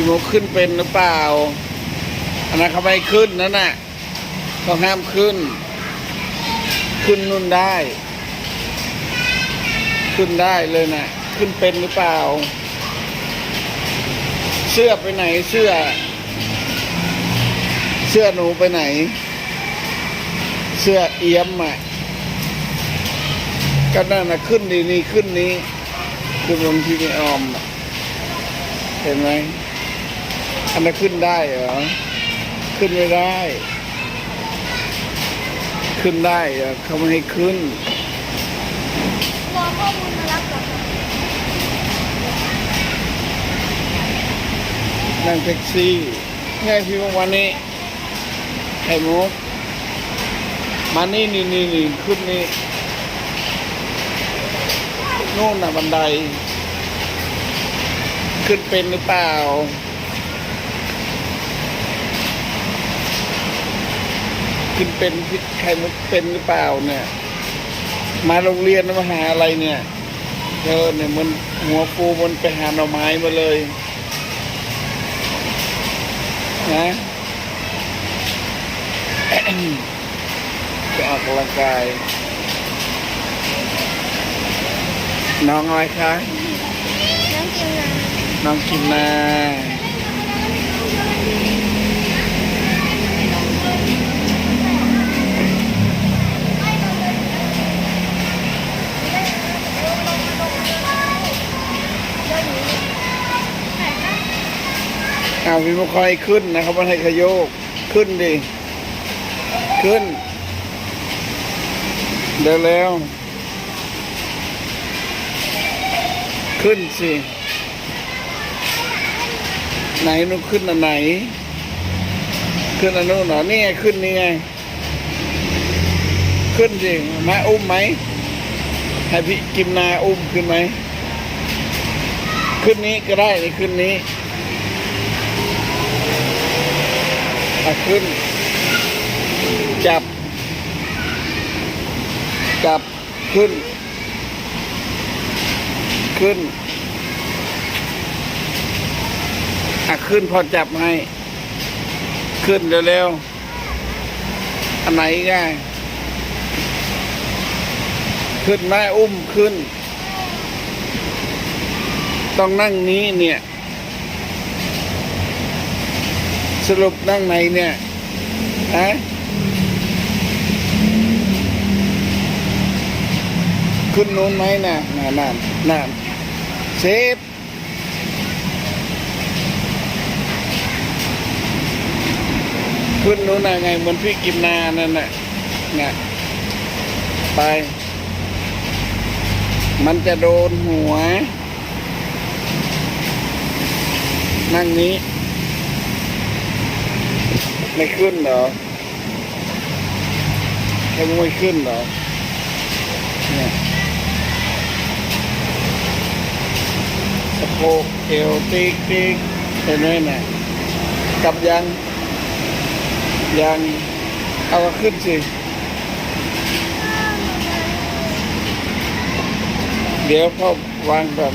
พี่มุกขึ้นเป็นหรือเปล่า อันนั้นเขาไม่ขึ้นนั่นน่ะเขาห้ามขึ้น ขึ้นนู่นได้ ขึ้นได้เลยนะขึ้นเป็นหรือเปล่า เสื้อไปไหนเสื้อ เสื้อหนูไปไหน เสื้อเอี้ยมอะก็นั่นนะขึ้นดีนี่ขึ้นนี้ ขึ้นบนที่ไม่ออม เห็นไหมันนั้นขึ้นได้เหรอ ขึ้นไม่ได้ ขึ้นได้เหรอเขาไม่ให้ขึ้น รอข้อมูลมารับเหรอคะนั่งแท็กซี่ไงพี่บอวันนี้ไข่มุกมานี่นี่นี่นี่ขึ้นนี่นู่นน่ะบันได ขึ้นเป็นหรือเปล่า ขึ้นเป็นพี่ไข่มุกเป็นหรือเปล่าเนี่ย มาโรงเรียนมาหาอะไรเนี่ยเธอเนี่ยมันหัวฟูมันไปหาหน่อไม้มาเลยนะจะออกกำลังกาย น้องอะไรคะ น้องกิมนา น้องกิมนา อาพี่มุคอยขึ้นนะครับมันให้ขยโยกขึ้นดิ ขึ้น เดี๋ยวแล้ว ขึ้นสิ ไหนนุขึ้นอันไหน ขึ้นอันนู้นเหรอนี่ไงขึ้นนี่ไง ขึ้นสิมาอุ้มไหมให้พี่กิมนาอุ้มขึ้นไหมขึ้นนี้ก็ได้ขึ้นนี้ อะขึ้น จับ จับขึ้น ขึ้นอะขึ้นพอจับให้ ขึ้นเร็วๆอันไหนง่ายขึ้นแมาอุ้มขึ้น ต้องนั่งนี้เนี่ย สรุปนั่งไหนเนี่ยฮะขึ้นนู้นไหมนะน่ะน่ะน่ะเซฟขึ้นนู้นน่ะไงเหมือนพี่กิมนานั่นน่ะเนี่ยไป มันจะโดนหัว นั่งนี้ ไม่ขึ้นเหรอแค่ไม่ขึ้นเหรอเนี่ยสะโพกเอวติ๊กติ๊กเห็นไหมน่ะกลับยัง ยังเอาขึ้นสิ เดี๋ยวพ่อวางก่อน